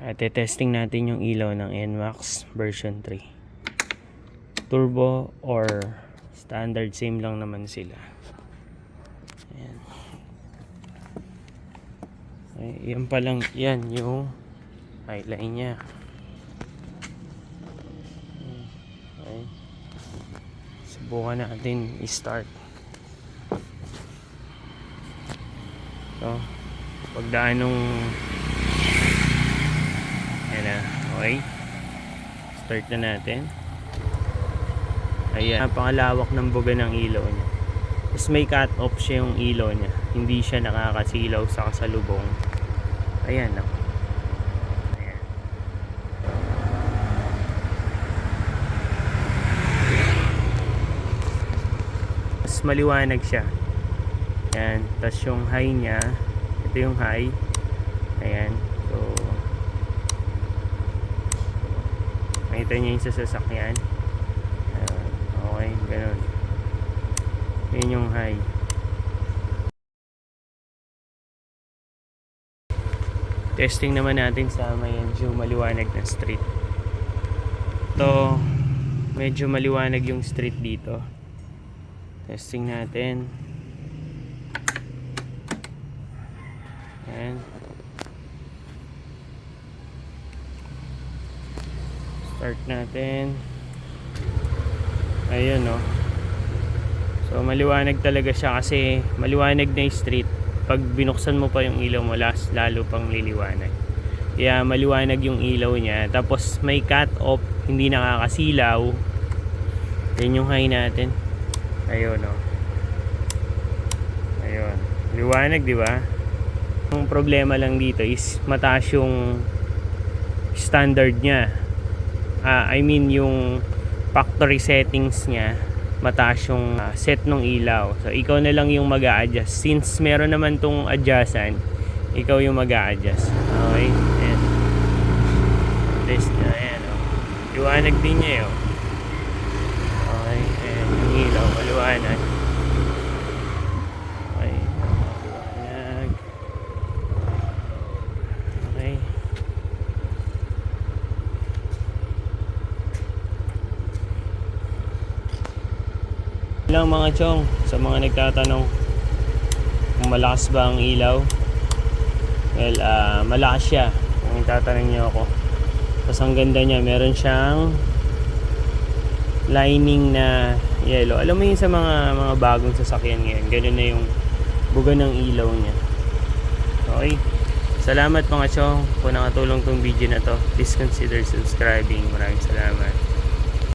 At testing natin yung ilaw ng NMAX version 3. Turbo or standard same lang naman sila. Ayan. Ay, yan pa lang, yan yung highline niya. Okay. Subukan natin i-start. So, pagdaan nung Ayan na, okay. Start na natin. Ayan, napakalawak ng buga ng ilaw niya. Tapos may cut off siya yung ilaw niya. Hindi siya nakakasilaw sa kasalubong. Ayan na. Ayan. Mas maliwanag siya. Ayan. Tapos yung high niya, ito yung high. Ayan. So, Makita niyo yung sa sasakyan. Ayan. Okay, ganun. Yun yung high. Testing naman natin sa medyo maliwanag na street. Ito, medyo maliwanag yung street dito. Testing natin. Ayan. Start natin. Ayun no. So maliwanag talaga siya kasi maliwanag na yung street. Pag binuksan mo pa yung ilaw mo, las, lalo pang liliwanag. Kaya maliwanag yung ilaw niya. Tapos may cut off, hindi nakakasilaw. Yan yung high natin. Ayun no. Ayun. Liwanag, di ba? Ang problema lang dito is mataas yung standard niya ah, I mean yung factory settings niya mataas yung ah, set ng ilaw. So ikaw na lang yung mag adjust since meron naman tong adjustan ikaw yung mag adjust okay? Ayan. Test na ayan oh. liwanag din niya eh, oh. okay ayan. Yung ilaw maliwanag okay maliwanag okay lang mga chong. Sa mga nagtatanong kung malakas ba ang ilaw? Well ah, malakas siya. Kung tatanong niyo ako. Tapos ang ganda niya meron siyang lining na yellow. Alam mo yun sa mga mga bagong sasakyan ngayon ganun na yung buga ng ilaw niya. Okay? Salamat mga chong kung nakatulong tong video na to. Please consider subscribing. Maraming salamat